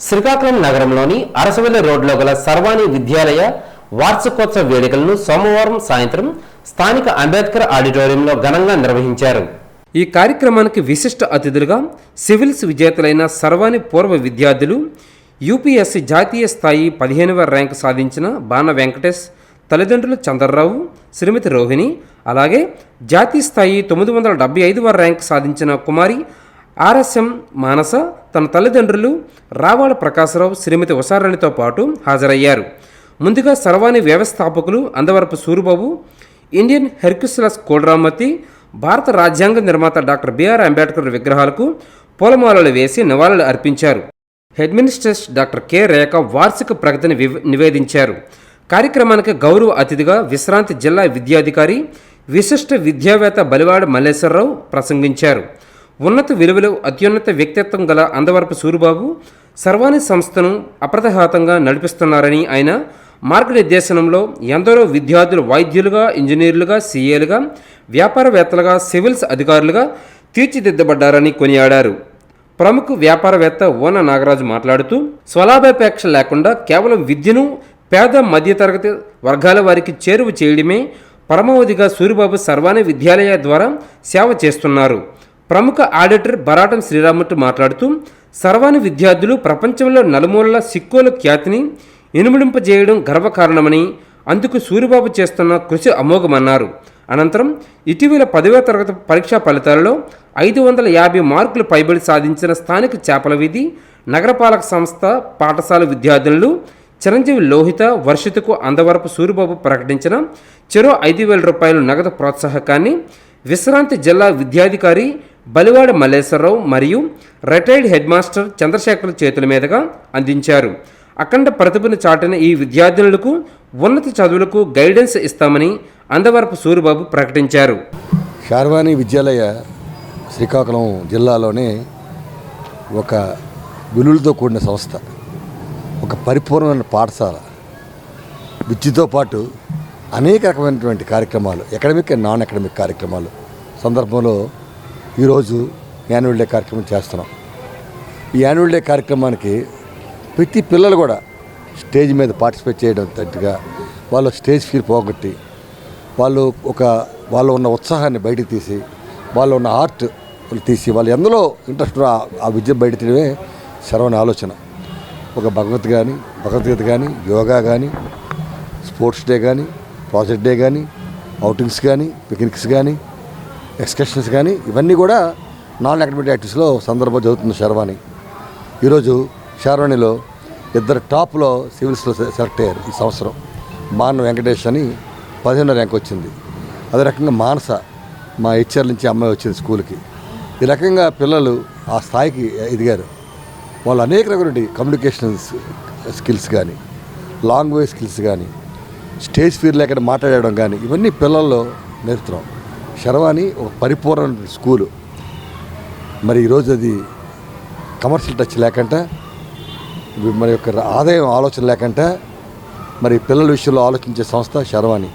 శ్రీకాకుళం నగరంలోని అరసవెల్లి రోడ్లో గల సర్వాణి విద్యాలయ వార్షికోత్సవ వేడుకలను సోమవారం సాయంత్రం స్థానిక అంబేద్కర్ ఆడిటోరియంలో ఘనంగా నిర్వహించారు. ఈ కార్యక్రమానికి విశిష్ట అతిథులుగా సివిల్స్ విజేతలైన సర్వాణి పూర్వ విద్యార్థులు యూపీఎస్సీ జాతీయ స్థాయి పదిహేనవ ర్యాంకు సాధించిన బాణ వెంకటేష్ తల్లిదండ్రులు చంద్రరావు శ్రీమతి రోహిణి అలాగే జాతీయ స్థాయి తొమ్మిది వందల డెబ్బై ఐదవ ర్యాంక్ సాధించిన కుమారి ఆర్ఎస్ఎం మానస తన తల్లిదండ్రులు రావాడ ప్రకాశరావు శ్రీమతి ఉషారాణితో పాటు హాజరయ్యారు. ముందుగా సర్వాణి వ్యవస్థాపకులు అందవరపు సూరిబాబు ఇండియన్ హెర్క్యులస్ కోడ్రామతి భారత రాజ్యాంగ నిర్మాత డాక్టర్ బిఆర్ అంబేద్కర్ విగ్రహాలకు పూలమాలలు వేసి నివాళులు అర్పించారు. హెడ్మినిస్ట్రేట్ డాక్టర్ కె. రేఖ వార్షిక ప్రగతిని నివేదించారు. కార్యక్రమానికి గౌరవ అతిథిగా విశ్రాంతి జిల్లా విద్యాధికారి విశిష్ట విద్యావేత్త బలివాడ మల్లేశ్వరరావు ప్రసంగించారు. ఉన్నత విలువలు అత్యున్నత వ్యక్తిత్వం గల అందవరపు సూరిబాబు సర్వాణి సంస్థను అప్రతిహాతంగా నడిపిస్తున్నారని ఆయన మార్గనిర్దేశనంలో ఎందరో విద్యార్థులు వైద్యులుగా ఇంజనీర్లుగా సీఏలుగా వ్యాపారవేత్తలుగా సివిల్స్ అధికారులుగా తీర్చిదిద్దబడ్డారని కొనియాడారు. ప్రముఖ వ్యాపారవేత్త ఓన నాగరాజు మాట్లాడుతూ స్వలాభాపేక్ష లేకుండా కేవలం విద్యను పేద మధ్యతరగతి వర్గాల వారికి చేరువ చేయడమే పరమావధిగా సూరిబాబు సర్వాణి విద్యాలయ ద్వారా సేవ చేస్తున్నారు. ప్రముఖ ఆడిటర్ బరాటం శ్రీరామూర్తి మాట్లాడుతూ సర్వాణి విద్యార్థులు ప్రపంచంలో నలుమూలల సిక్కుల ఖ్యాతిని ఇనుమడింపజేయడం గర్వకారణమని అందుకు సూరిబాబు చేస్తున్న కృషి అమోఘమన్నారు. అనంతరం ఇటీవల పదవ తరగతి పరీక్షా ఫలితాలలో ఐదు వందల యాభై మార్కులు పైబడి సాధించిన స్థానిక చేపల వీధి నగరపాలక సంస్థ పాఠశాల విద్యార్థులు చిరంజీవి లోహిత వర్షితకు అందవరపు సూరిబాబు ప్రకటించిన చెరో ఐదు వేల రూపాయల నగదు ప్రోత్సాహకాన్ని విశ్రాంతి జిల్లా విద్యాధికారి బలివాడ మల్లేశ్వరరావు మరియు రిటైర్డ్ హెడ్ మాస్టర్ చంద్రశేఖర్ చేతుల మీదుగా అందించారు. అఖండ ప్రతిభను చాటిన ఈ విద్యార్థినులకు ఉన్నత చదువులకు గైడెన్స్ ఇస్తామని అందవరపు సూరిబాబు ప్రకటించారు. శార్వాణి విద్యాలయ శ్రీకాకుళం జిల్లాలోనే ఒక విలువలతో కూడిన సంస్థ ఒక పరిపూర్ణమైన పాఠశాల. విద్యతో పాటు అనేక రకమైనటువంటి కార్యక్రమాలు అకాడమిక్ అండ్ నాన్ అకాడమిక్ కార్యక్రమాలు. సందర్భంలో ఈరోజు యాన్యువల్ డే కార్యక్రమం చేస్తున్నాం. ఈ యాన్యువల్ డే కార్యక్రమానికి ప్రతి పిల్లలు కూడా స్టేజ్ మీద పార్టిసిపేట్ చేయడం తట్టుగా వాళ్ళ స్టేజ్ ఫీల్ పోగొట్టి వాళ్ళు ఒక వాళ్ళు ఉన్న ఉత్సాహాన్ని బయటకు తీసి వాళ్ళు ఉన్న ఆర్ట్ తీసి వాళ్ళు ఎందులో ఇంట్రెస్ట్ ఆ- ఆ విద్య బయట తీయడమే సర్వని ఆలోచన. ఒక భగవత్ కానీ భగవద్గీత కానీ యోగా కానీ స్పోర్ట్స్ డే కానీ ప్రాజెక్ట్ డే కానీ అవుటింగ్స్ కానీ పిక్నిక్స్ కానీ ఎక్స్కర్షన్స్ కానీ ఇవన్నీ కూడా నాన్ అకాడమిక్ యాక్టివిటీస్లో సందర్భం జరుగుతుంది శర్వాణి ఈరోజు శర్వాణిలో ఇద్దరు టాప్లో సివిల్స్లో సెలెక్ట్ అయ్యారు ఈ సంవత్సరం. మాన వెంకటేష్ అని పదిహేనో ర్యాంక్ వచ్చింది. అదే రకంగా మానస మా హెచ్ఆర్ నుంచి అమ్మాయి వచ్చింది స్కూల్కి. ఈ రకంగా పిల్లలు ఆ స్థాయికి ఎదిగారు. వాళ్ళు అనేక రకమైన కమ్యూనికేషన్ స్కిల్స్ కానీ లాంగ్వేజ్ స్కిల్స్ కానీ స్టేజ్ ఫీర్ లేకుండా మాట్లాడడం కానీ ఇవన్నీ పిల్లల్లో నేర్పుతున్నాం. శర్వాణి ఒక పరిపూర్ణ స్కూలు. మరి ఈరోజు అది కమర్షియల్ టచ్ లేకుండా మరి యొక్క ఆదాయం ఆలోచన లేకుండా మరి పిల్లల విషయంలో ఆలోచించే సంస్థ శర్వాణి.